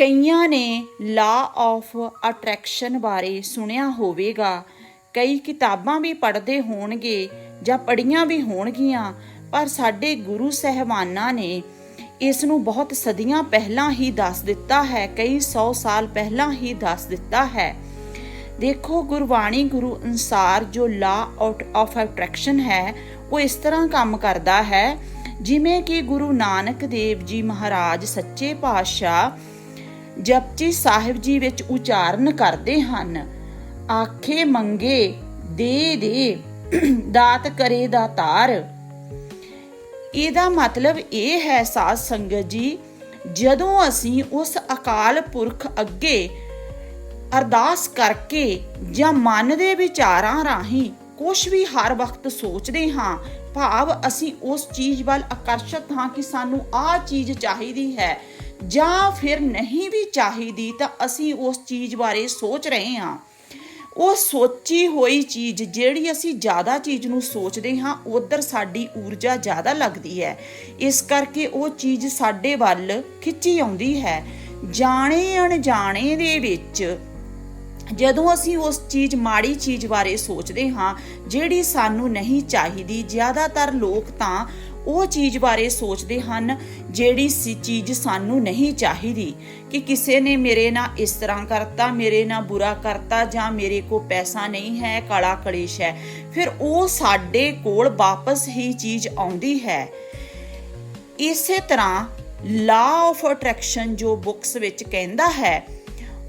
ਕਈਆਂ ਨੇ law of attraction ਬਾਰੇ ਸੁਣਿਆ ਹੋਵੇਗਾ। ਕਈ ਕਿਤਾਬਾਂ ਵੀ ਪੜ੍ਹਦੇ ਹੋਣਗੇ ਜਾਂ ਪੜ੍ਹੀਆਂ ਵੀ ਹੋਣਗੀਆਂ, ਪਰ ਸਾਡੇ ਗੁਰੂ ਸਹਿਬਾਨਾਂ ਨੇ ਇਸ ਨੂੰ ਬਹੁਤ ਸਦੀਆਂ ਪਹਿਲਾਂ ਹੀ ਦੱਸ ਦਿੱਤਾ ਹੈ, ਕਈ 100 ਸਾਲ ਪਹਿਲਾਂ ਹੀ ਦੱਸ ਦਿੱਤਾ ਹੈ। ਦੇਖੋ ਗੁਰਬਾਣੀ ਗੁਰੂ ਅਨਸਾਰ ਜੋ ਲਾ ਆਫ ਅਟਰੈਕਸ਼ਨ ਹੈ, ਉਹ ਇਸ ਤਰ੍ਹਾਂ ਕੰਮ ਕਰਦਾ ਹੈ, ਜਿਵੇਂ ਕਿ ਗੁਰੂ ਨਾਨਕ ਦੇਵ ਜੀ ਮਹਾਰਾਜ ਸੱਚੇ ਪਾਤਸ਼ਾਹ ਜਪਜੀ ਸਾਹਿਬ ਜੀ ਵਿੱਚ ਉਚਾਰਨ ਕਰਦੇ ਹਨ। ਆਖੇ ਮੰਗੇ, ਦੇ ਦੇ, ਦਾਤ ਕਰੇ ਦਾ ਇਹਦਾ ਮਤਲਬ ਇਹ ਹੈ ਸਾਧ ਸੰਗਤ ਜੀ, ਜਦੋਂ ਅਸੀਂ ਉਸ ਅਕਾਲ ਪੁਰਖ ਅੱਗੇ ਅਰਦਾਸ ਕਰਕੇ ਜਾਂ ਮਨ ਦੇ ਵਿਚਾਰਾਂ ਰਾਹੀਂ ਕੁਝ ਵੀ ਹਰ ਵਕਤ ਸੋਚਦੇ ਹਾਂ, ਭਾਵ ਅਸੀਂ ਉਸ ਚੀਜ਼ ਵੱਲ ਆਕਰਸ਼ਿਤ ਹਾਂ ਕਿ ਸਾਨੂੰ ਆਹ ਚੀਜ਼ ਚਾਹੀਦੀ ਹੈ। ਜਾਂ ਫਿਰ ਨਹੀਂ ਵੀ ਚਾਹੀਦੀ ਤਾਂ ਅਸੀਂ ਉਸ ਚੀਜ਼ ਬਾਰੇ ਸੋਚ ਰਹੇ ਹਾਂ। ਉਹ ਸੋਚੀ ਹੋਈ ਚੀਜ਼ ਜਿਹੜੀ ਅਸੀਂ ਜ਼ਿਆਦਾ ਚੀਜ਼ ਨੂੰ ਸੋਚਦੇ ਹਾਂ, ਉਧਰ ਸਾਡੀ ਊਰਜਾ ਜ਼ਿਆਦਾ ਲੱਗਦੀ ਹੈ। ਇਸ ਕਰਕੇ ਉਹ ਚੀਜ਼ ਸਾਡੇ ਵੱਲ ਖਿੱਚੀ ਆਉਂਦੀ ਹੈ। ਜਾਣੇ ਅਣਜਾਣੇ ਦੇ ਵਿੱਚ ਜਦੋਂ ਅਸੀਂ ਉਸ ਚੀਜ਼, ਮਾੜੀ ਚੀਜ਼ ਬਾਰੇ ਸੋਚਦੇ ਹਾਂ, ਜਿਹੜੀ ਸਾਨੂੰ ਨਹੀਂ ਚਾਹੀਦੀ, ਜ਼ਿਆਦਾਤਰ ਲੋਕ ਤਾਂ ਉਹ ਚੀਜ਼ ਬਾਰੇ ਸੋਚਦੇ ਹਨ ਜਿਹੜੀ ਸੀ ਚੀਜ਼ ਸਾਨੂੰ ਨਹੀਂ ਚਾਹੀਦੀ ਕਿ ਕਿਸੇ ਨੇ ਮੇਰੇ ਨਾਲ ਇਸ ਤਰ੍ਹਾਂ ਕਰਤਾ, ਮੇਰੇ ਨਾਲ ਬੁਰਾ ਕਰਤਾ ਜਾਂ ਮੇਰੇ ਕੋ ਪੈਸਾ ਨਹੀਂ ਹੈ, ਕਾਲਾ ਕਲੇਸ਼ ਹੈ। ਫਿਰ ਉਹ ਸਾਡੇ ਕੋਲ ਵਾਪਸ ਹੀ ਚੀਜ਼ ਆਉਂਦੀ ਹੈ। ਇਸੇ ਤਰ੍ਹਾਂ ਲਾ ਆਫ ਅਟਰੈਕਸ਼ਨ ਜੋ ਬੁੱਕਸ ਵਿੱਚ ਕਹਿੰਦਾ ਹੈ,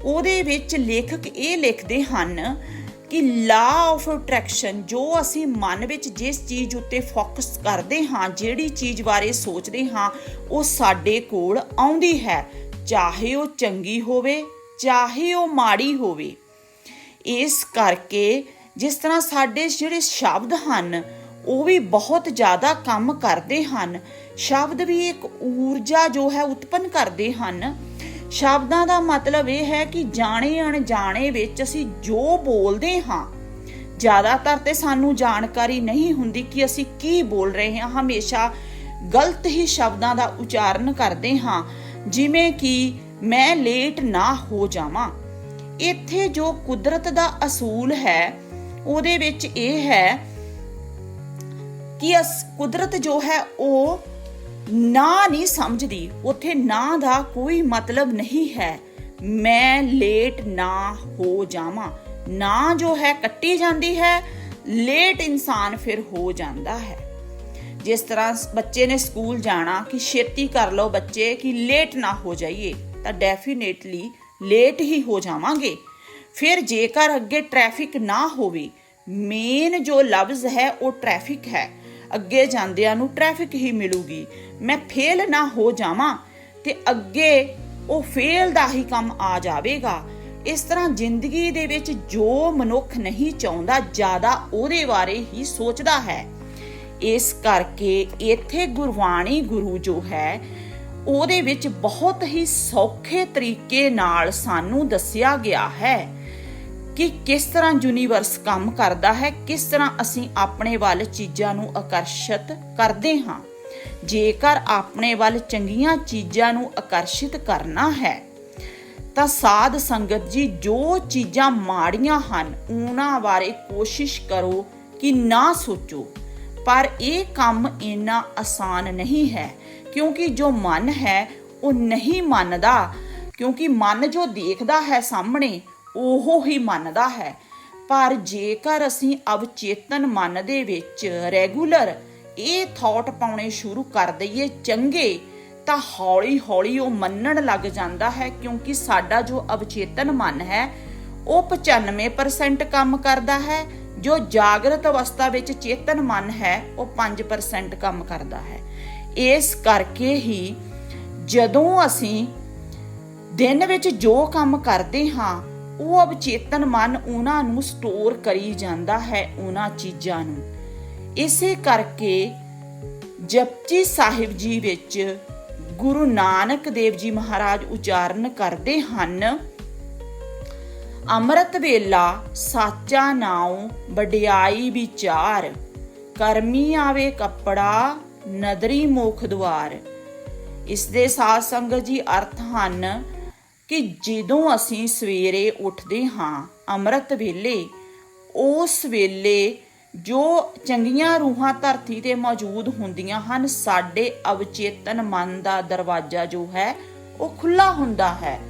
ਉਹਦੇ ਵਿੱਚ ਲੇਖਕ ਇਹ ਲਿਖਦੇ ਹਨ ਕਿ ਲਾ ਆਫ ਅਟਰੈਕਸ਼ਨ ਜੋ ਅਸੀਂ ਮਨ ਵਿੱਚ ਜਿਸ ਚੀਜ਼ ਉੱਤੇ ਫੋਕਸ ਕਰਦੇ ਹਾਂ, ਜਿਹੜੀ ਚੀਜ਼ ਬਾਰੇ ਸੋਚਦੇ ਹਾਂ, ਉਹ ਸਾਡੇ ਕੋਲ ਆਉਂਦੀ ਹੈ। ਚਾਹੇ ਉਹ ਚੰਗੀ ਹੋਵੇ, ਚਾਹੇ ਉਹ ਮਾੜੀ ਹੋਵੇ। ਇਸ ਕਰਕੇ ਜਿਸ ਤਰ੍ਹਾਂ ਸਾਡੇ ਜਿਹੜੇ ਸ਼ਬਦ ਹਨ, ਉਹ ਵੀ ਬਹੁਤ ਜ਼ਿਆਦਾ ਕੰਮ ਕਰਦੇ ਹਨ। ਸ਼ਬਦ ਵੀ ਇੱਕ ਊਰਜਾ ਜੋ ਹੈ, ਉਤਪੰਨ ਕਰਦੇ ਹਨ। ਸ਼ਬਦਾਂ ਦਾ ਮਤਲਬ ਇਹ ਹੈ ਕਿ ਜਾਣੇ ਅਣਜਾਣੇ ਵਿੱਚ ਅਸੀਂ ਜੋ ਬੋਲਦੇ ਹਾਂ, ਜ਼ਿਆਦਾਤਰ ਤੇ ਸਾਨੂੰ ਜਾਣਕਾਰੀ ਨਹੀਂ ਹੁੰਦੀ ਕਿ ਅਸੀਂ ਕੀ ਬੋਲ ਰਹੇ ਹਾਂ। ਹਮੇਸ਼ਾ ਗਲਤ ਹੀ ਸ਼ਬਦਾਂ ਦਾ ਉਚਾਰਨ ਕਰਦੇ ਹਾਂ, ਜਿਵੇਂ ਕਿ ਮੈਂ ਲੇਟ ਨਾ ਹੋ ਜਾਵਾਂ। ਇੱਥੇ ਜੋ ਕੁਦਰਤ ਦਾ ਅਸੂਲ ਹੈ, ਉਹਦੇ ਵਿੱਚ ਇਹ ਹੈ ਕਿ ਅਸ, ਕੁਦਰਤ ਜੋ ਹੈ, ਉਹ ਨਾ ਨਹੀਂ ਸਮਝਦੀ, ਉੱਥੇ ਨਾ ਦਾ ਕੋਈ ਮਤਲਬ ਨਹੀਂ ਹੈ। ਮੈਂ ਲੇਟ ਨਾ ਹੋ ਜਾਵਾਂ। ਨਾ ਜੋ ਹੈ ਕੱਟੀ ਜਾਂਦੀ ਹੈ, ਲੇਟ ਇਨਸਾਨ ਫਿਰ ਹੋ ਜਾਂਦਾ ਹੈ। ਜਿਸ ਤਰ੍ਹਾਂ ਬੱਚੇ ਨੇ ਸਕੂਲ ਜਾਣਾ ਕਿ ਛੇਤੀ ਕਰ ਲਓ ਬੱਚੇ ਕਿ ਲੇਟ ਨਾ ਹੋ ਜਾਈਏ, ਤਾਂ ਡੈਫੀਨੇਟਲੀ ਲੇਟ ਹੀ ਹੋ ਜਾਵਾਂਗੇ। ਫਿਰ ਜੇਕਰ ਅੱਗੇ ਟ੍ਰੈਫਿਕ ਨਾ ਹੋਵੇ ਮੇਨ ਜੋ ਲਫ਼ਜ਼ ਹੈ ਉਹ ਟ੍ਰੈਫਿਕ ਹੈ। ਅੱਗੇ ਜਾਂਦਿਆਂ ਨੂੰ ਟ੍ਰੈਫਿਕ ਹੀ ਮਿਲੂਗੀ। ਮੈਂ ਫੇਲ ਨਾ ਹੋ ਜਾਵਾਂ ਤੇ ਅੱਗੇ ਉਹ ਫੇਲ ਦਾ ਹੀ ਕੰਮ ਆ ਜਾਵੇਗਾ। ਇਸ ਤਰ੍ਹਾਂ ਜ਼ਿੰਦਗੀ ਦੇ ਵਿੱਚ ਜੋ ਮਨੁੱਖ ਨਹੀਂ ਚਾਹੁੰਦਾ, ਜ਼ਿਆਦਾ ਉਹਦੇ ਬਾਰੇ ਹੀ ਸੋਚਦਾ ਹੈ। ਇਸ ਕਰਕੇ ਇੱਥੇ ਗੁਰਬਾਣੀ ਗੁਰੂ ਜੋ ਹੈ, ਉਹਦੇ ਵਿੱਚ ਬਹੁਤ ਹੀ ਸੌਖੇ ਤਰੀਕੇ ਨਾਲ ਸਾਨੂੰ ਦੱਸਿਆ ਗਿਆ ਹੈ। ਕਿ ਕਿਸ ਤਰ੍ਹਾਂ ਯੂਨੀਵਰਸ ਕੰਮ ਕਰਦਾ ਹੈ, ਕਿਸ ਤਰ੍ਹਾਂ ਅਸੀਂ ਆਪਣੇ ਵੱਲ ਚੀਜ਼ਾਂ ਨੂੰ ਆਕਰਸ਼ਿਤ ਕਰਦੇ ਹਾਂ। ਜੇਕਰ ਆਪਣੇ ਵੱਲ ਚੰਗੀਆਂ ਚੀਜ਼ਾਂ ਨੂੰ ਆਕਰਸ਼ਿਤ ਕਰਨਾ ਹੈ, ਤਾਂ ਸਾਧ ਸੰਗਤ ਜੀ ਜੋ ਚੀਜ਼ਾਂ ਮਾੜੀਆਂ ਹਨ, ਉਹਨਾਂ ਬਾਰੇ ਕੋਸ਼ਿਸ਼ ਕਰੋ ਕਿ ਨਾ ਸੋਚੋ। ਪਰ ਇਹ ਕੰਮ ਇੰਨਾ ਆਸਾਨ ਨਹੀਂ ਹੈ, ਕਿਉਂਕਿ ਜੋ ਮਨ ਹੈ, ਉਹ ਨਹੀਂ ਮੰਨਦਾ। ਕਿਉਂਕਿ ਮਨ ਜੋ ਦੇਖਦਾ ਹੈ ਸਾਹਮਣੇ ਉਹ ਹੀ ਮੰਨਦਾ ਹੈ। ਪਰ ਜੇਕਰ ਅਸੀਂ ਅਵਚੇਤਨ ਮਨ ਦੇ ਵਿੱਚ ਰੈਗੂਲਰ ਇਹ ਥਾਟ ਪਾਉਣੇ ਸ਼ੁਰੂ ਕਰ ਦਈਏ ਚੰਗੇ, ਤਾਂ ਹੌਲੀ-ਹੌਲੀ ਉਹ ਮੰਨਣ ਲੱਗ ਜਾਂਦਾ ਹੈ ਕਿਉਂਕਿ ਸਾਡਾ ਜੋ ਅਵਚੇਤਨ ਮਨ ਹੈ, ਉਹ 95% ਕੰਮ ਕਰਦਾ ਹੈ। ਜੋ ਜਾਗਰਤ ਅਵਸਥਾ ਵਿੱਚ ਚੇਤਨ ਮਨ ਹੈ, ਉਹ 5% ਕੰਮ ਕਰਦਾ ਹੈ। ਇਸ ਕਰਕੇ ਹੀ ਜਦੋਂ ਅਸੀਂ ਦਿਨ ਵਿੱਚ ਜੋ ਕੰਮ ਕਰਦੇ ਹਾਂ ਉਹ ਅਵਚੇਤਨ ਮਨ ਉਹਨਾਂ ਨੂੰ ਸਟੋਰ ਕਰੀ ਜਾਂਦਾ ਹੈ ਉਹਨਾਂ ਚੀਜ਼ਾਂ ਨੂੰ। ਇਸੇ ਕਰਕੇ ਜਪਜੀ ਸਾਹਿਬ ਜੀ ਵਿੱਚ ਗੁਰੂ ਨਾਨਕ ਦੇਵ ਜੀ ਮਹਾਰਾਜ ਉਚਾਰਨ ਕਰਦੇ ਹਨ, ਅੰਮ੍ਰਿਤ ਵੇਲਾ ਸਾਚਾ ਨਾਉ ਵਡਿਆਈ ਵਿਚਾਰ, ਕਰਮੀ ਆਵੇ ਕੱਪੜਾ ਨਦਰੀ ਮੁਖ ਦੁਆਰ। ਇਸ ਦੇ ਸਾਧ ਸੰਗਤ ਜੀ ਅਰਥ ਹਨ ਕਿ ਜਦੋਂ ਅਸੀਂ ਸਵੇਰੇ ਉੱਠਦੇ ਹਾਂ, ਅੰਮ੍ਰਿਤ ਵੇਲੇ, ਉਸ ਵੇਲੇ ਜੋ ਚੰਗੀਆਂ ਰੂਹਾਂ ਧਰਤੀ ਤੇ ਮੌਜੂਦ ਹੁੰਦੀਆਂ ਹਨ, ਸਾਡੇ ਅਵਚੇਤਨ ਮਨ ਦਾ ਦਰਵਾਜ਼ਾ ਜੋ ਹੈ, ਉਹ ਖੁੱਲਾ ਹੁੰਦਾ ਹੈ।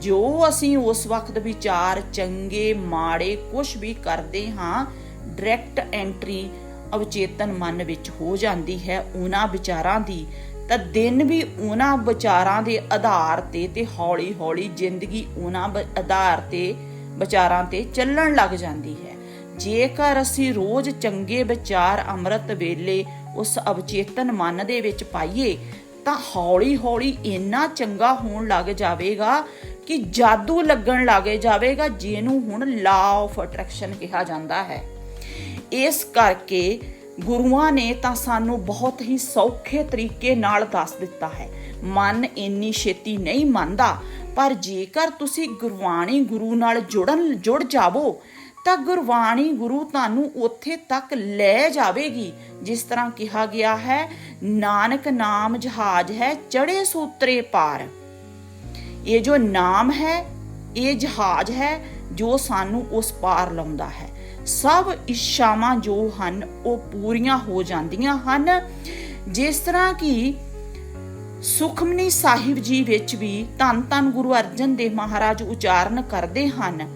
ਜੋ ਅਸੀਂ ਉਸ ਵਕਤ ਵਿਚਾਰ ਚੰਗੇ, ਮਾੜੇ ਕੁਝ ਵੀ ਕਰਦੇ ਹਾਂ ਡਾਇਰੈਕਟ ਐਂਟਰੀ ਅਵਚੇਤਨ ਮਨ ਵਿੱਚ ਹੋ ਜਾਂਦੀ ਹੈ, ਉਹਨਾਂ ਵਿਚਾਰਾਂ ਦੀ ਤਾਂ ਦਿਨ ਵੀ ਉਹਨਾਂ ਵਿਚਾਰਾਂ ਦੇ ਆਧਾਰ ਤੇ ਤੇ ਹੌਲੀ ਹੌਲੀ ਜ਼ਿੰਦਗੀ ਉਹਨਾਂ ਆਧਾਰ ਤੇ ਵਿਚਾਰਾਂ ਤੇ ਚੱਲਣ ਲੱਗ ਜਾਂਦੀ ਹੈ। ਜੇਕਰ ਅਸੀਂ ਰੋਜ਼ ਚੰਗੇ ਵਿਚਾਰ ਅੰਮ੍ਰਿਤ ਵੇਲੇ ਉਸ ਅਵਚੇਤਨ ਮਨ ਦੇ ਵਿੱਚ ਪਾਈਏ, ਤਾਂ ਹੌਲੀ ਹੌਲੀ ਇੰਨਾ ਚੰਗਾ ਹੋਣ ਲੱਗ ਜਾਵੇਗਾ ਕਿ ਜਾਦੂ ਲੱਗਣ ਲੱਗ ਜਾਵੇਗਾ, ਜਿਹਨੂੰ ਹੁਣ ਲਾ ਆਫ ਅਟਰੈਕਸ਼ਨ ਕਿਹਾ ਜਾਂਦਾ ਹੈ। ਇਸ ਕਰਕੇ ਗੁਰੂਆਂ ਨੇ ਤਾਂ ਸਾਨੂੰ ਬਹੁਤ ਹੀ ਸੌਖੇ ਤਰੀਕੇ ਨਾਲ ਦੱਸ ਦਿੱਤਾ ਹੈ। ਮਨ ਇੰਨੀ ਛੇਤੀ ਨਹੀਂ ਮੰਨਦਾ, ਪਰ ਜੇਕਰ ਤੁਸੀਂ ਗੁਰਬਾਣੀ ਗੁਰੂ ਨਾਲ ਜੁੜਨ, ਜੁੜ ਜਾਵੋ, ਤਾਂ ਗੁਰਬਾਣੀ ਗੁਰੂ ਤੁਹਾਨੂੰ ਉੱਥੇ ਤੱਕ ਲੈ ਜਾਵੇਗੀ, ਜਿਸ ਤਰ੍ਹਾਂ ਕਿਹਾ ਗਿਆ ਹੈ, ਨਾਨਕ ਨਾਮ ਜਹਾਜ਼ ਹੈ ਚੜੇ ਸੂਤਰੇ ਪਾਰ। ਇਹ ਜੋ ਨਾਮ ਹੈ, ਇਹ ਜਹਾਜ਼ ਹੈ ਜੋ ਸਾਨੂੰ ਉਸ ਪਾਰ ਲਾਉਂਦਾ ਹੈ। ਸਭ ਇੱਛਾਵਾਂ ਜੋ ਹਨ, ਉਹ ਪੂਰੀਆਂ ਹੋ ਜਾਂਦੀਆਂ ਹਨ। ਜਿਸ ਤਰ੍ਹਾਂ ਕਿ ਸੁਖਮਨੀ ਸਾਹਿਬ ਜੀ ਵਿੱਚ ਵੀ ਧੰਨ ਧੰਨ ਗੁਰੂ ਅਰਜਨ ਦੇਵ ਮਹਾਰਾਜ ਉਚਾਰਨ ਕਰਦੇ ਹਨ।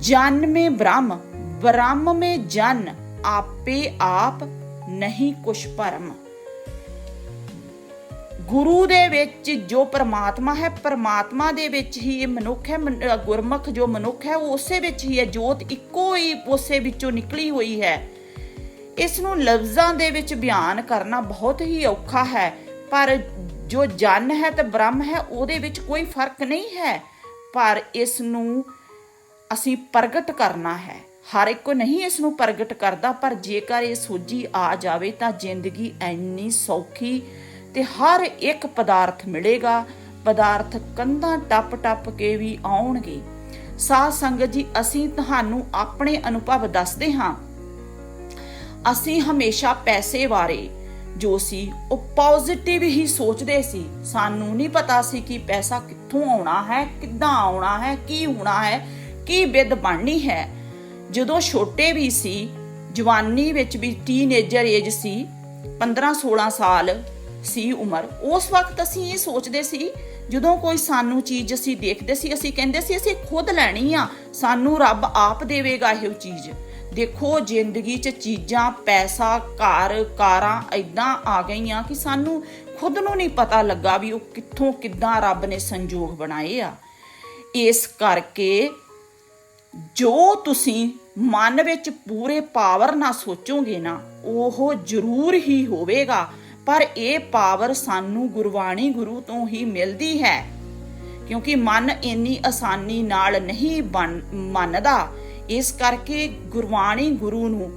ਜਨ ਮੇ ਬ੍ਰਹਮ ਬ੍ਰਹਮ ਮੇ ਜਨ, ਆਪੇ ਆਪ ਨਹੀਂ ਕੁਛ ਭਰਮ। ਗੁਰੂ ਦੇ ਵਿੱਚ ਜੋ ਪਰਮਾਤਮਾ ਹੈ, ਪਰਮਾਤਮਾ ਦੇ ਵਿੱਚ ਹੀ ਇਹ ਮਨੁੱਖ ਹੈ, ਮਨ- ਗੁਰਮੁਖ ਜੋ ਮਨੁੱਖ ਹੈ, ਉਹ ਉਸੇ ਵਿੱਚ ਹੀ ਹੈ, ਜੋਤ ਇੱਕੋ ਹੀ ਉਸੇ ਵਿੱਚੋਂ ਨਿਕਲੀ ਹੋਈ ਹੈ। ਇਸ ਨੂੰ ਲਫ਼ਜ਼ਾਂ ਦੇ ਵਿੱਚ ਬਿਆਨ ਕਰਨਾ ਬਹੁਤ ਹੀ ਔਖਾ ਹੈ, ਪਰ ਜੋ ਜਨ ਹੈ ਤੇ ਬ੍ਰਹਮ ਹੈ, ਉਹਦੇ ਵਿੱਚ ਕੋਈ ਫ਼ਰਕ ਨਹੀਂ ਹੈ, ਪਰ ਇਸ ਨੂੰ ਅਸੀਂ ਪ੍ਰਗਟ ਕਰਨਾ ਹੈ। ਹਰ ਇੱਕ ਨਹੀਂ ਇਸ ਨੂੰ ਪ੍ਰਗਟ ਕਰਦਾ, ਪਰ ਜੇਕਰ ਇਹ ਸੋਝੀ ਆ ਜਾਵੇ ਤਾਂ ਜ਼ਿੰਦਗੀ ਐਨੀ ਸੌਖੀ ਤੇ ਹਰ ਇੱਕ ਪਦਾਰਥ ਮਿਲੇਗਾ। ਪਦਾਰਥ ਕੰਧਾਂ ਟੱਪ ਟੱਪ ਕੇ ਵੀ ਆਉਣਗੇ। ਸਾਧ ਸੰਗਤ ਜੀ, ਅਸੀਂ ਤੁਹਾਨੂੰ ਆਪਣੇ ਅਨੁਭਵ ਦੱਸਦੇ ਹਾਂ। ਅਸੀਂ ਹਮੇਸ਼ਾ ਪੈਸੇ ਬਾਰੇ ਜੋ ਸੀ, ਉਹ ਪੋਜ਼ਿਟਿਵ ਹੀ ਸੋਚਦੇ ਸੀ। ਸਾਨੂੰ ਨਹੀਂ ਪਤਾ ਸੀ ਕਿ ਪੈਸਾ ਕਿੱਥੋਂ ਆਉਣਾ ਹੈ, ਕਿੱਦਾਂ ਆਉਣਾ ਹੈ, ਕੀ ਹੋਣਾ ਹੈ, ਕੀ ਵਿਦ ਬਣਨੀ ਹੈ। ਜਦੋਂ ਛੋਟੇ ਵੀ ਸੀ, ਜਵਾਨੀ ਵਿੱਚ ਵੀ ਟੀਨੇਜਰ ਏਜ ਸੀ 15 16 ਸਾਲ ਸੀ ਉਮਰ। ਉਸ ਵਕਤ ਅਸੀਂ ਇਹ ਸੋਚਦੇ ਸੀ, ਜਦੋਂ ਕੋਈ ਸਾਨੂੰ ਚੀਜ਼ ਅਸੀਂ ਦੇਖਦੇ ਸੀ, ਅਸੀਂ ਕਹਿੰਦੇ ਸੀ, ਅਸੀਂ ਖੁਦ ਲੈਣੀ ਆ, ਸਾਨੂੰ ਰੱਬ ਆਪ ਦੇਵੇਗਾ ਇਹੋ ਚੀਜ਼। ਦੇਖੋ, ਜ਼ਿੰਦਗੀ 'ਚ ਚੀਜ਼ਾਂ, ਪੈਸਾ, ਘਰ, ਕਾਰਾਂ ਐਦਾਂ ਆ ਗਈਆਂ ਕਿ ਸਾਨੂੰ ਖੁਦ ਨੂੰ ਨਹੀਂ ਪਤਾ ਲੱਗਾ ਵੀ ਉਹ ਕਿੱਥੋਂ ਕਿੱਦਾਂ ਰੱਬ ਨੇ ਸੰਜੋਗ ਬਣਾਏ ਆ। ਇਸ ਕਰਕੇ ਜੋ ਤੁਸੀਂ ਮਨ ਵਿੱਚ ਪੂਰੇ ਪਾਵਰ ਨਾਲ ਸੋਚੋਗੇ ਨਾ, ਉਹ ਜ਼ਰੂਰ ਹੀ ਹੋਵੇਗਾ। ਪਰ ਇਹ ਪਾਵਰ ਸਾਨੂੰ ਗੁਰਬਾਣੀ ਗੁਰੂ ਤੋਂ ਹੀ ਮਿਲਦੀ ਹੈ। ਕਿਉਂਕਿ ਮਨ ਇੰਨੀ ਆਸਾਨੀ ਨਾਲ ਨਹੀਂ ਮੰਨਦਾ। ਇਸ ਕਰਕੇ ਗੁਰਬਾਣੀ ਗੁਰੂ ਨੂੰ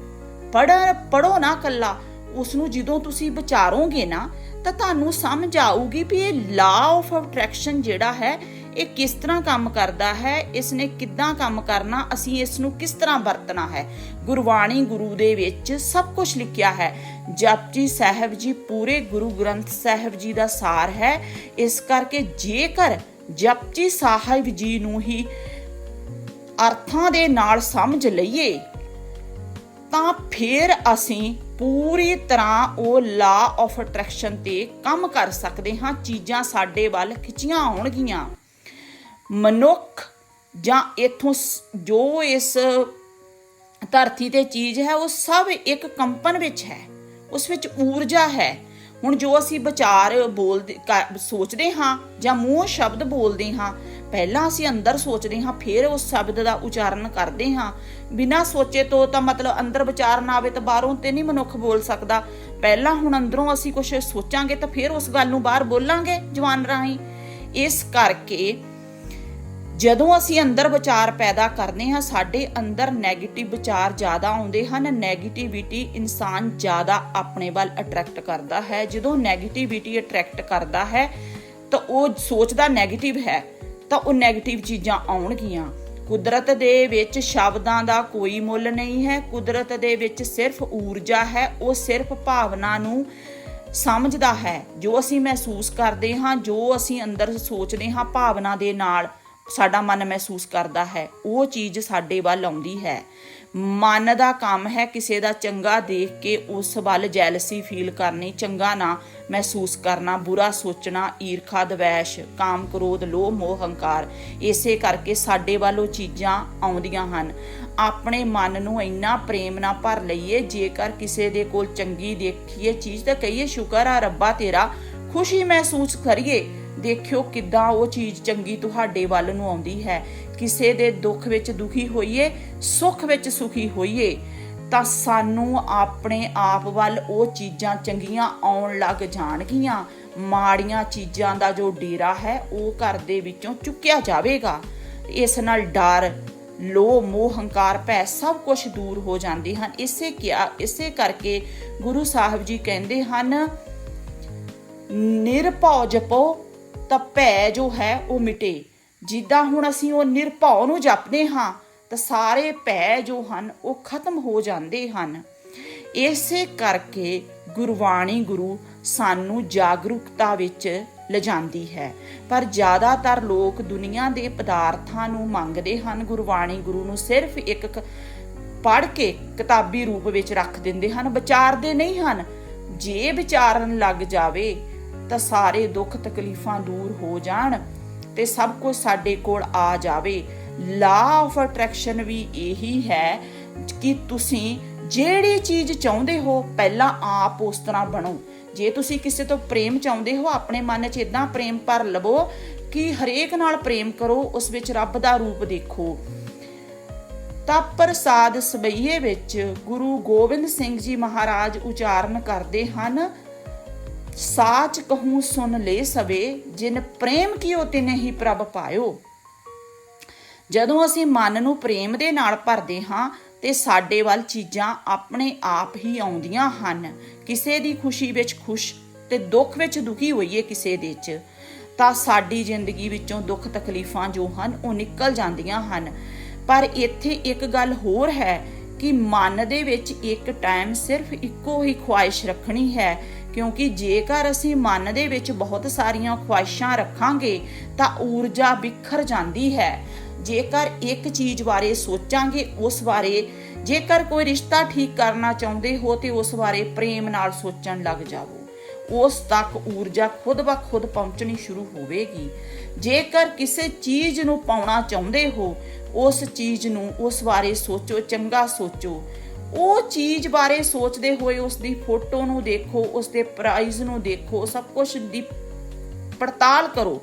ਪੜ ਪੜੋ ਨਾ ਕੱਲਾ। ਉਸ ਨੂੰ ਜਦੋਂ ਤੁਸੀਂ ਵਿਚਾਰੋਗੇ ਨਾ, ਤਾਂ ਤੁਹਾਨੂੰ ਸਮਝ ਆਊਗੀ ਵੀ ਇਹ ਲਾ ਆਫ ਅਟਰੈਕਸ਼ਨ ਜਿਹੜਾ ਹੈ ਇਹ ਕਿਸ ਤਰ੍ਹਾਂ ਕੰਮ ਕਰਦਾ ਹੈ ਇਸ ਨੇ ਕਿੱਦਾਂ ਕੰਮ ਕਰਨਾ, ਅਸੀਂ ਇਸ ਨੂੰ ਕਿਸ ਤਰ੍ਹਾਂ ਵਰਤਣਾ ਹੈ। ਗੁਰਬਾਣੀ ਗੁਰੂ ਦੇ ਵਿੱਚ ਸਭ ਕੁਝ ਲਿਖਿਆ ਹੈ। ਜਪਜੀ ਸਾਹਿਬ ਜੀ ਪੂਰੇ ਗੁਰੂ ਗ੍ਰੰਥ ਸਾਹਿਬ ਜੀ ਦਾ ਸਾਰ ਹੈ। ਇਸ ਕਰਕੇ ਜੇਕਰ ਜਪਜੀ ਸਾਹਿਬ ਜੀ ਨੂੰ ਹੀ ਅਰਥਾਂ ਦੇ ਨਾਲ ਸਮਝ ਲਈਏ, ਤਾਂ ਫਿਰ ਅਸੀਂ ਪੂਰੀ ਤਰ੍ਹਾਂ ਉਹ ਲਾ ਆਫ ਅਟਰੈਕਸ਼ਨ ਤੇ ਕੰਮ ਕਰ ਸਕਦੇ ਹਾਂ, ਚੀਜ਼ਾਂ ਸਾਡੇ ਵੱਲ ਖਿੱਚੀਆਂ ਆਉਣਗੀਆਂ। ਮਨੁੱਖ ਜਾਂ ਇਥੋਂ ਜੋ ਇਸ ਧਰਤੀ ਤੇ ਚੀਜ਼ ਹੈ, ਉਹ ਸਭ ਇੱਕ ਕੰਪਨ ਵਿੱਚ ਹੈ। ਉਸ ਵਿੱਚ ਊਰਜਾ ਹੈ। ਹੁਣ ਜੋ ਅਸੀਂ ਵਿਚਾਰ ਬੋਲਦੇ ਸੋਚਦੇ ਹਾਂ ਜਾਂ ਮੂੰਹ ਸ਼ਬਦ ਬੋਲਦੇ ਹਾਂ, ਪਹਿਲਾਂ ਅਸੀਂ ਅੰਦਰ ਸੋਚਦੇ ਹਾਂ, ਫਿਰ ਉਸ ਸ਼ਬਦ ਦਾ ਉਚਾਰਨ ਕਰਦੇ ਹਾਂ। ਬਿਨਾਂ ਸੋਚੇ ਤੋਂ ਤਾਂ ਮਤਲਬ ਅੰਦਰ ਵਿਚਾਰ ਨਾ ਆਵੇ ਤਾਂ ਬਾਹਰੋਂ ਤੇ ਨਹੀਂ ਮਨੁੱਖ ਬੋਲ ਸਕਦਾ। ਪਹਿਲਾਂ ਹੁਣ ਅੰਦਰੋਂ ਅਸੀਂ ਕੁਝ ਸੋਚਾਂਗੇ ਤਾਂ ਫਿਰ ਉਸ ਗੱਲ ਨੂੰ ਬਾਹਰ ਬੋਲਾਂਗੇ ਜਵਾਨ ਰਾਹੀਂ। ਇਸ ਕਰਕੇ ਜਦੋਂ ਅਸੀਂ ਅੰਦਰ ਵਿਚਾਰ ਪੈਦਾ ਕਰਨੇ ਹਾਂ, ਸਾਡੇ ਅੰਦਰ ਨੈਗੇਟਿਵ ਵਿਚਾਰ ਜ਼ਿਆਦਾ ਆਉਂਦੇ ਹਨ। ਨੈਗੇਟਿਵਿਟੀ ਇਨਸਾਨ ਜ਼ਿਆਦਾ ਆਪਣੇ ਵੱਲ ਅਟਰੈਕਟ ਕਰਦਾ ਹੈ। ਜਦੋਂ ਨੈਗੇਟਿਵਿਟੀ ਅਟਰੈਕਟ ਕਰਦਾ ਹੈ, ਤਾਂ ਉਹ ਸੋਚਦਾ ਨੈਗੇਟਿਵ ਹੈ, ਤਾਂ ਉਹ ਨੈਗੇਟਿਵ ਚੀਜ਼ਾਂ ਆਉਣਗੀਆਂ। ਕੁਦਰਤ ਦੇ ਵਿੱਚ ਸ਼ਬਦਾਂ ਦਾ ਕੋਈ ਮੁੱਲ ਨਹੀਂ ਹੈ। ਕੁਦਰਤ ਦੇ ਵਿੱਚ ਸਿਰਫ ਊਰਜਾ ਹੈ। ਉਹ ਸਿਰਫ ਭਾਵਨਾ ਨੂੰ ਸਮਝਦਾ ਹੈ। ਜੋ ਅਸੀਂ ਮਹਿਸੂਸ ਕਰਦੇ ਹਾਂ, ਜੋ ਅਸੀਂ ਅੰਦਰ ਸੋਚਦੇ ਹਾਂ ਭਾਵਨਾ ਦੇ ਨਾਲ ਸਾਡਾ ਮਨ ਮਹਿਸੂਸ ਕਰਦਾ ਹੈ। ਉਹ ਚੀਜ਼ ਸਾਡੇ ਵੱਲ ਆਉਂਦੀ ਹੈ। ਮਨ ਦਾ ਕੰਮ ਹੈ ਕਿਸੇ ਦਾ ਚੰਗਾ ਦੇਖ ਕੇ ਉਸ ਵੱਲ ਜੈਲਸੀ ਫੀਲ ਕਰਨੀ, ਚੰਗਾ ਨਾ ਮਹਿਸੂਸ ਕਰਨਾ, ਬੁਰਾ ਸੋਚਣਾ, ਈਰਖਾ, ਦਵੈਸ਼, ਕਾਮ ਕ੍ਰੋਧ, ਲੋਭ, ਮੋਹ, ਹੰਕਾਰ, ਇਸੇ ਕਰਕੇ ਸਾਡੇ ਵੱਲ ਉਹ ਚੀਜ਼ਾਂ ਆਉਂਦੀਆਂ ਹਨ। ਆਪਣੇ ਮਨ ਨੂੰ ਇੰਨਾ ਪ੍ਰੇਮ ਨਾਲ ਭਰ ਲਈਏ, ਜੇਕਰ ਕਿਸੇ ਦੇ ਕੋਲ ਚੰਗੀ ਦੇਖੀਏ ਚੀਜ਼, ਤਾਂ ਕਹੀਏ, ਸ਼ੁਕਰ ਆ ਰੱਬਾ ਤੇਰਾ, ਖੁਸ਼ੀ ਮਹਿਸੂਸ ਕਰੀਏ। ਦੇਖਿਓ ਕਿੱਦਾਂ ਉਹ ਚੀਜ਼ ਚੰਗੀ ਤੁਹਾਡੇ ਵੱਲ ਨੂੰ ਆਉਂਦੀ ਹੈ। ਕਿਸੇ ਦੇ ਦੁੱਖ ਵਿੱਚ ਦੁਖੀ ਹੋਈਏ, ਸੁੱਖ ਵਿੱਚ ਸੁਖੀ ਹੋਈਏ, ਤਾਂ ਸਾਨੂੰ ਆਪਣੇ ਆਪ ਵੱਲ ਉਹ ਚੀਜ਼ਾਂ ਚੰਗੀਆਂ ਆਉਣ ਲੱਗ ਜਾਣਗੀਆਂ। ਮਾੜੀਆਂ ਚੀਜ਼ਾਂ ਦਾ ਜੋ ਡੇਰਾ ਹੈ, ਉਹ ਘਰ ਦੇ ਵਿੱਚੋਂ ਚੁੱਕਿਆ ਜਾਵੇਗਾ। ਇਸ ਨਾਲ ਡਰ, ਲੋਭ, ਮੋਹ, ਹੰਕਾਰ, ਭੈ ਸਭ ਕੁਝ ਦੂਰ ਹੋ ਜਾਂਦੇ ਹਨ। ਇਸੇ ਕਿਆ, ਇਸੇ ਕਰਕੇ ਗੁਰੂ ਸਾਹਿਬ ਜੀ ਕਹਿੰਦੇ ਹਨ, ਨਿਰਭਉ ਜਪੋ ਤਾਂ ਭੈ ਜੋ ਹੈ ਉਹ ਮਿਟੇ। ਜਿੱਦਾਂ ਹੁਣ ਅਸੀਂ ਉਹ ਨਿਰਭਉ ਨੂੰ ਜਪਦੇ ਹਾਂ, ਤਾਂ ਸਾਰੇ ਭੈ ਜੋ ਹਨ ਉਹ ਖਤਮ ਹੋ ਜਾਂਦੇ ਹਨ। ਇਸੇ ਕਰਕੇ ਗੁਰਬਾਣੀ ਗੁਰੂ ਸਾਨੂੰ ਜਾਗਰੂਕਤਾ ਵਿੱਚ ਲਿਜਾਂਦੀ ਹੈ। ਪਰ ਜ਼ਿਆਦਾਤਰ ਲੋਕ ਦੁਨੀਆ ਦੇ ਪਦਾਰਥਾਂ ਨੂੰ ਮੰਗਦੇ ਹਨ। ਗੁਰਬਾਣੀ ਗੁਰੂ ਨੂੰ ਸਿਰਫ ਇੱਕ ਪੜ ਕੇ ਕਿਤਾਬੀ ਰੂਪ ਵਿੱਚ ਰੱਖ ਦਿੰਦੇ ਹਨ। ਵਿਚਾਰਦੇ ਨਹੀਂ ਹਨ। ਜੇ ਵਿਚਾਰਨ ਲੱਗ ਜਾਵੇ ਤਾਂ ਸਾਰੇ ਦੁੱਖ ਤਕਲੀਫਾਂ ਦੂਰ ਹੋ ਜਾਣ ਤੇ ਸਭ ਕੁਝ ਸਾਡੇ ਕੋਲ ਆ ਜਾਵੇ। ਲਾ ਆਫ ਅਟਰੈਕਸ਼ਨ ਵੀ ਇਹੀ ਹੈ ਕਿ ਤੁਸੀਂ ਜਿਹੜੀ ਚੀਜ਼ ਚਾਹੁੰਦੇ ਹੋ, ਪਹਿਲਾਂ ਆਪ ਉਸ ਤਰ੍ਹਾਂ ਬਣੋ। ਜੇ ਤੁਸੀਂ ਕਿਸੇ ਤੋਂ ਪ੍ਰੇਮ ਚਾਹੁੰਦੇ ਹੋ, ਆਪਣੇ ਮਨ 'ਚ ਇਦਾਂ ਪ੍ਰੇਮ ਭਰ ਲਵੋ ਕਿ ਹਰੇਕ ਨਾਲ ਪ੍ਰੇਮ ਕਰੋ, ਉਸ ਵਿੱਚ ਰੱਬ ਦਾ ਰੂਪ ਦੇਖੋ। ਤਾਂ ਪ੍ਰਸਾਦ ਸਬਈਏ ਵਿੱਚ ਗੁਰੂ ਗੋਬਿੰਦ ਸਿੰਘ ਜੀ ਮਹਾਰਾਜ ਉਚਾਰਨ ਕਰਦੇ ਹਨ ਸਾਚ ਕਹੂੰ ਸੁਨ ਲੈ ਸਵੇ, ਜਿਨ ਪ੍ਰੇਮ ਕੀਓ ਤਿਨੇ ਹੀ ਪ੍ਰਭ ਪਾਇਓ। ਜਦੋਂ ਅਸੀਂ ਮਨ ਨੂੰ ਪ੍ਰੇਮ ਦੇ ਨਾਲ ਭਰਦੇ ਹਾਂ, ਤੇ ਸਾਡੇ ਵੱਲ ਚੀਜ਼ਾਂ ਆਪਣੇ ਆਪ ਹੀ ਆਉਂਦੀਆਂ ਹਨ। ਕਿਸੇ ਦੀ ਖੁਸ਼ੀ ਵਿੱਚ ਖੁਸ਼ ਤੇ ਦੁੱਖ ਵਿੱਚ ਦੁਖੀ ਹੋਈਏ ਕਿਸੇ ਦੇ 'ਚ, ਤਾਂ ਸਾਡੀ ਜ਼ਿੰਦਗੀ ਵਿੱਚੋਂ ਦੁੱਖ ਤਕਲੀਫਾਂ ਜੋ ਹਨ, ਉਹ ਨਿਕਲ ਜਾਂਦੀਆਂ ਹਨ। ਪਰ ਇੱਥੇ ਇੱਕ ਗੱਲ ਹੋਰ ਹੈ ਕਿ ਮਨ ਦੇ ਵਿੱਚ ਇੱਕ ਟਾਈਮ ਸਿਰਫ ਇੱਕੋ ਹੀ ਖੁਆਇਸ਼ ਰੱਖਣੀ ਹੈ, ਕਿਉਂਕਿ ਜੇਕਰ ਅਸੀਂ ਮਨ ਦੇ ਵਿੱਚ ਬਹੁਤ ਸਾਰੀਆਂ ਖੁਆਇਸ਼ਾਂ ਰੱਖਾਂਗੇ, ਤਾਂ ਊਰਜਾ ਬਿਖਰ ਜਾਂਦੀ ਹੈ। ਜੇਕਰ ਇੱਕ ਚੀਜ਼ ਬਾਰੇ ਸੋਚਾਂਗੇ, ਉਸ ਬਾਰੇ, ਜੇਕਰ ਕੋਈ ਰਿਸ਼ਤਾ ਠੀਕ ਕਰਨਾ ਚਾਹੁੰਦੇ ਹੋ, ਤੇ ਉਸ ਬਾਰੇ ਪ੍ਰੇਮ ਨਾਲ ਸੋਚਣ ਲੱਗ ਜਾਵੋ। ਉਸ ਤੱਕ ਊਰਜਾ ਖੁਦ ਬ ਖੁਦ ਪਹੁੰਚਣੀ ਸ਼ੁਰੂ ਹੋਵੇਗੀ। ਜੇਕਰ ਕਿਸੇ ਚੀਜ਼ ਨੂੰ ਪਾਉਣਾ ਚਾਹੁੰਦੇ ਹੋ ਉਸ ਚੀਜ਼ ਨੂੰ, ਉਸ ਬਾਰੇ ਸੋਚੋ, ਚੰਗਾ ਸੋਚੋ। ਉਹ ਚੀਜ਼ ਬਾਰੇ ਸੋਚਦੇ ਹੋਏ ਉਸ ਦੀ ਫੋਟੋ ਨੂੰ ਦੇਖੋ, ਉਸ ਦੇ ਪ੍ਰਾਈਜ਼ ਨੂੰ ਦੇਖੋ, ਸਭ ਕੁਝ ਦੀ ਪੜਤਾਲ ਕਰੋ।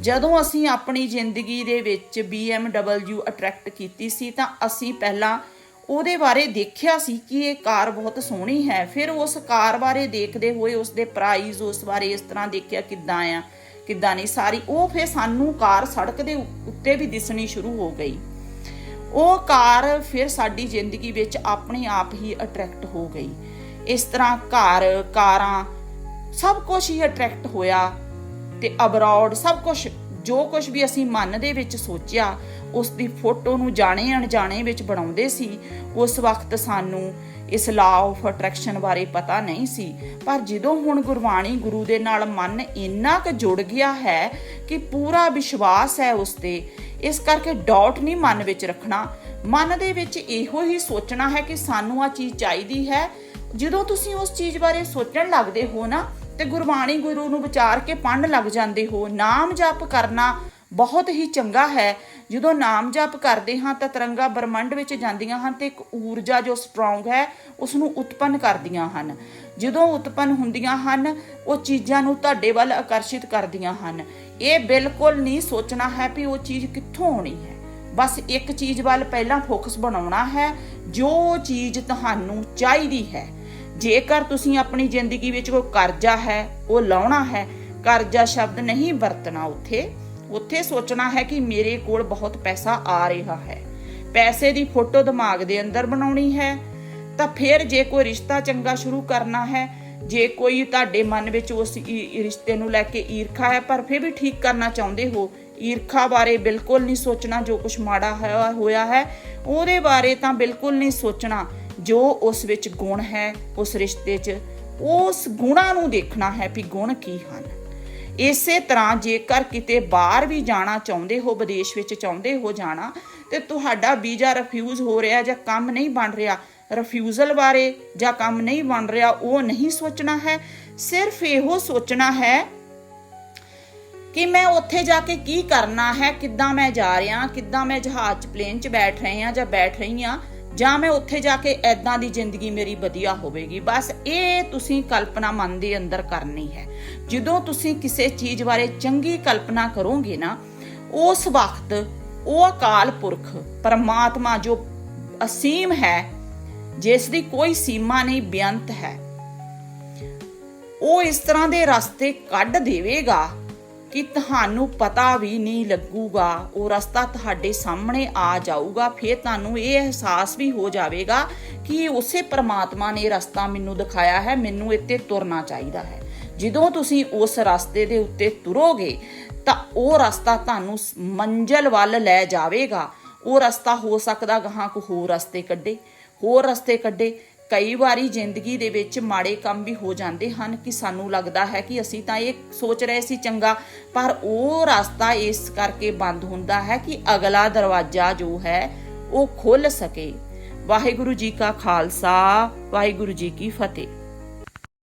ਜਦੋਂ ਅਸੀਂ ਆਪਣੀ ਜ਼ਿੰਦਗੀ ਦੇ ਵਿੱਚ BMW ਅਟਰੈਕਟ ਕੀਤੀ ਸੀ, ਤਾਂ ਅਸੀਂ ਪਹਿਲਾਂ ਉਹਦੇ ਬਾਰੇ ਦੇਖਿਆ ਸੀ ਕਿ ਇਹ ਕਾਰ ਬਹੁਤ ਸੋਹਣੀ ਹੈ। ਫਿਰ ਉਸ ਕਾਰ ਬਾਰੇ ਦੇਖਦੇ ਹੋਏ ਉਸ ਦੇ ਪ੍ਰਾਈਜ਼ ਉਸ ਬਾਰੇ ਇਸ ਤਰ੍ਹਾਂ ਦੇਖਿਆ ਕਿਦਾਂ ਆ। ਕਿੱਦਾਂ ਨਹੀਂ ਸਾਰੀ, ਉਹ ਫਿਰ ਸਾਨੂੰ ਕਾਰ ਸੜਕ ਦੇ ਉੱਤੇ ਵੀ ਦਿਸਣੀ ਸ਼ੁਰੂ ਹੋ ਗਈ। ਉਹ ਕਾਰ ਫਿਰ ਸਾਡੀ ਜ਼ਿੰਦਗੀ ਵਿੱਚ ਆਪਣੇ ਆਪ ਹੀ ਅਟਰੈਕਟ ਹੋ ਗਈ। ਇਸ ਤਰ੍ਹਾਂ ਘਰ, ਕਾਰਾਂ, ਸਭ ਕੁਝ ਹੀ ਅਟਰੈਕਟ ਹੋਇਆ ਤੇ ਅਬਰੋਡ ਸਭ ਕੁਝ ਜੋ ਕੁਝ ਵੀ ਅਸੀਂ ਮਨ ਦੇ ਵਿੱਚ ਸੋਚਿਆ, ਉਸ ਦੀ ਫੋਟੋ ਨੂੰ ਜਾਣੇ ਅਣਜਾਣੇ ਵਿੱਚ ਬਣਾਉਂਦੇ ਸੀ, ਉਸ ਵਕਤ ਸਾਨੂੰ ਇਸ ਲਾਅ ਆਫ ਅਟਰੈਕਸ਼ਨ ਬਾਰੇ ਪਤਾ ਨਹੀਂ ਸੀ। ਪਰ ਜਦੋਂ ਹੁਣ ਗੁਰਬਾਣੀ ਗੁਰੂ ਦੇ ਨਾਲ ਮਨ ਇੰਨਾ ਕੁ ਜੁੜ ਗਿਆ ਹੈ ਕਿ ਪੂਰਾ ਵਿਸ਼ਵਾਸ ਹੈ ਉਸ ਤੇ, ਇਸ ਕਰਕੇ ਡਾਊਟ ਨਹੀਂ ਮਨ ਵਿੱਚ ਰੱਖਣਾ। ਮਨ ਦੇ ਵਿੱਚ ਇਹੋ ਹੀ ਸੋਚਣਾ ਹੈ ਕਿ ਸਾਨੂੰ ਆ ਚੀਜ਼ ਚਾਹੀਦੀ ਹੈ। ਜਦੋਂ ਤੁਸੀਂ ਉਸ ਚੀਜ਼ ਬਾਰੇ ਸੋਚਣ ਲੱਗਦੇ ਹੋ ਨਾ, ਤੇ ਗੁਰਬਾਣੀ ਗੁਰੂ ਨੂੰ ਵਿਚਾਰ ਕੇ ਪੜਨ ਲੱਗ ਜਾਂਦੇ ਹੋ। ਨਾਮ ਜਪ ਕਰਨਾ ਬਹੁਤ ਹੀ ਚੰਗਾ ਹੈ। ਜਦੋਂ ਨਾਮ ਜਪ ਕਰਦੇ ਹਾਂ ਤਾਂ ਤਰੰਗਾ ਬ੍ਰਹਮੰਡ ਵਿੱਚ ਜਾਂਦੀਆਂ ਹਨ ਤੇ ਇੱਕ ਊਰਜਾ ਜੋ ਸਟਰੋਂਗ ਹੈ ਉਸ ਨੂੰ ਉਤਪੰਨ ਕਰਦੀਆਂ ਹਨ। ਜਦੋਂ ਉਤਪੰਨ ਹੁੰਦੀਆਂ ਹਨ, ਉਹ ਚੀਜ਼ਾਂ ਨੂੰ ਤੁਹਾਡੇ ਵੱਲ ਆਕਰਸ਼ਿਤ ਕਰਦੀਆਂ ਹਨ। ਇਹ ਬਿਲਕੁਲ ਨਹੀਂ ਸੋਚਣਾ ਹੈ ਵੀ ਉਹ ਚੀਜ਼ ਕਿੱਥੋਂ ਆਉਣੀ ਹੈ। ਬਸ ਇੱਕ ਚੀਜ਼ ਵੱਲ ਪਹਿਲਾਂ ਫੋਕਸ ਬਣਾਉਣਾ ਹੈ, ਜੋ ਚੀਜ਼ ਤੁਹਾਨੂੰ ਚਾਹੀਦੀ ਹੈ। ਜੇਕਰ ਤੁਸੀਂ ਆਪਣੀ ਜ਼ਿੰਦਗੀ ਵਿੱਚ ਕੋਈ ਕਰਜ਼ਾ ਹੈ, ਉਹ ਲਾਉਣਾ ਹੈ, ਕਰਜ਼ਾ ਸ਼ਬਦ ਨਹੀਂ ਵਰਤਣਾ ਉੱਥੇ। ਉੱਥੇ ਸੋਚਣਾ ਹੈ ਕਿ ਮੇਰੇ ਕੋਲ ਬਹੁਤ ਪੈਸਾ ਆ ਰਿਹਾ ਹੈ। ਪੈਸੇ ਦੀ ਫੋਟੋ ਦਿਮਾਗ ਦੇ ਅੰਦਰ ਬਣਾਉਣੀ ਹੈ। ਤਾਂ ਫਿਰ ਜੇ ਕੋਈ ਰਿਸ਼ਤਾ ਚੰਗਾ ਸ਼ੁਰੂ ਕਰਨਾ ਹੈ, ਜੇ ਕੋਈ ਤੁਹਾਡੇ ਮਨ ਵਿੱਚ ਉਸ ਰਿਸ਼ਤੇ ਨੂੰ ਲੈ ਕੇ ਈਰਖਾ ਹੈ, ਪਰ ਫਿਰ ਵੀ ਠੀਕ ਕਰਨਾ ਚਾਹੁੰਦੇ ਹੋ, ਈਰਖਾ ਬਾਰੇ ਬਿਲਕੁਲ ਨਹੀਂ ਸੋਚਣਾ ਜੋ ਕੁਝ ਮਾੜਾ ਹੋਇਆ ਹੈ, ਉਹਦੇ ਬਾਰੇ ਤਾਂ ਬਿਲਕੁਲ ਨਹੀਂ ਸੋਚਣਾ। ਜੋ ਉਸ ਵਿੱਚ ਗੁਣ ਹੈ, ਉਸ ਰਿਸ਼ਤੇ 'ਚ, ਉਸ ਗੁਣਾਂ ਨੂੰ ਦੇਖਣਾ ਹੈ ਵੀ ਗੁਣ ਕੀ ਹਨ। ਇਸੇ ਤਰ੍ਹਾਂ ਜੇਕਰ ਕਿਤੇ ਬਾਹਰ ਵੀ ਜਾਣਾ ਚਾਹੁੰਦੇ ਹੋ, ਵਿਦੇਸ਼ ਵਿੱਚ ਚਾਹੁੰਦੇ ਹੋ ਜਾਣਾ, ਤੇ ਤੁਹਾਡਾ ਵੀਜ਼ਾ ਰਿਫਿਊਜ਼ ਹੋ ਰਿਹਾ ਜਾਂ ਕੰਮ ਨਹੀਂ ਬਣ ਰਿਹਾ ਰਿਫਿਊਜ਼ਲ ਬਾਰੇ ਜਾਂ ਕੰਮ ਨਹੀਂ ਬਣ ਰਿਹਾ, ਉਹ ਨਹੀਂ ਸੋਚਣਾ ਹੈ। ਸਿਰਫ ਇਹੋ ਸੋਚਣਾ ਹੈ ਕਿ ਮੈਂ ਉੱਥੇ ਜਾ ਕੇ ਕੀ ਕਰਨਾ ਹੈ, ਕਿੱਦਾਂ ਮੈਂ ਜਾ ਰਿਹਾ, ਕਿੱਦਾਂ ਮੈਂ ਜਹਾਜ਼ 'ਚ ਪਲੇਨ 'ਚ ਬੈਠ ਰਹੀ ਹਾਂ ਜਾਂ ਬੈਠ ਰਹੀ ਹਾਂ ਜਾਂ ਮੈਂ ਉੱਥੇ ਜਾ ਕੇ ਐਦਾਂ ਦੀ ਜ਼ਿੰਦਗੀ ਮੇਰੀ ਵਧੀਆ ਹੋਵੇਗੀ। ਬਸ ਇਹ ਤੁਸੀਂ ਕਲਪਨਾ ਮਨ ਦੇ ਅੰਦਰ ਕਰਨੀ ਹੈ। ਜਦੋਂ ਤੁਸੀਂ ਕਿਸੇ ਚੀਜ਼ ਬਾਰੇ ਚੰਗੀ ਕਲਪਨਾ ਕਰੋਗੇ ਨਾ, ਉਸ ਵਕਤ ਉਹ ਅਕਾਲ ਪੁਰਖ, ਪਰਮਾਤਮਾ ਜੋ ਅਸੀਮ ਹੈ, ਜਿਸ ਦੀ ਕੋਈ ਸੀਮਾ ਨਹੀਂ, ਬੇਅੰਤ ਹੈ, ਉਹ ਇਸ ਤਰ੍ਹਾਂ ਦੇ ਰਸਤੇ ਕੱਢ ਦੇਵੇਗਾ ਕਿ ਤੁਹਾਨੂੰ ਪਤਾ ਵੀ ਨਹੀਂ ਲੱਗੂਗਾ, ਉਹ ਰਸਤਾ ਤੁਹਾਡੇ ਸਾਹਮਣੇ ਆ ਜਾਊਗਾ, ਫਿਰ ਤੁਹਾਨੂੰ ਇਹ ਅਹਿਸਾਸ ਵੀ ਹੋ ਜਾਵੇਗਾ ਕਿ ਉਸੇ ਪ੍ਰਮਾਤਮਾ ਨੇ ਰਸਤਾ ਮੈਨੂੰ ਦਿਖਾਇਆ ਹੈ, ਮੈਨੂੰ ਇੱਥੇ ਤੁਰਨਾ ਚਾਹੀਦਾ ਹੈ। ਜਦੋਂ ਤੁਸੀਂ ਉਸ ਰਸਤੇ ਦੇ ਉੱਤੇ ਤੁਰੋਗੇ, ਤਾਂ ਉਹ ਰਸਤਾ ਤੁਹਾਨੂੰ ਸ- ਮੰਜ਼ਿਲ ਵੱਲ ਲੈ ਜਾਵੇਗਾ। ਉਹ ਰਸਤਾ ਹੋ ਸਕਦਾ ਗਾਹਾਂ ਕੋ ਹੋਰ ਰਸਤੇ ਕੱਢੇ, ਹੋਰ ਰਸਤੇ ਕੱਢੇ ਕਈ ਵਾਰੀ ਜ਼ਿੰਦਗੀ ਦੇ ਵਿੱਚ ਮਾੜੇ ਕੰਮ ਵੀ ਹੋ ਜਾਂਦੇ ਹਨ ਕਿ ਸਾਨੂੰ ਲੱਗਦਾ ਹੈ ਕਿ ਅਸੀਂ ਤਾਂ ਇਹ ਸੋਚ ਰਹੇ ਸੀ ਚੰਗਾ, ਪਰ ਉਹ ਰਸਤਾ ਇਸ ਕਰਕੇ ਬੰਦ ਹੁੰਦਾ ਹੈ ਕਿ ਅਗਲਾ ਦਰਵਾਜ਼ਾ ਜੋ ਹੈ ਉਹ ਖੁੱਲ ਸਕੇ। ਵਾਹਿਗੁਰੂ ਜੀ ਕਾ ਖਾਲਸਾ, ਵਾਹਿਗੁਰੂ ਜੀ ਕੀ ਫਤਿਹ।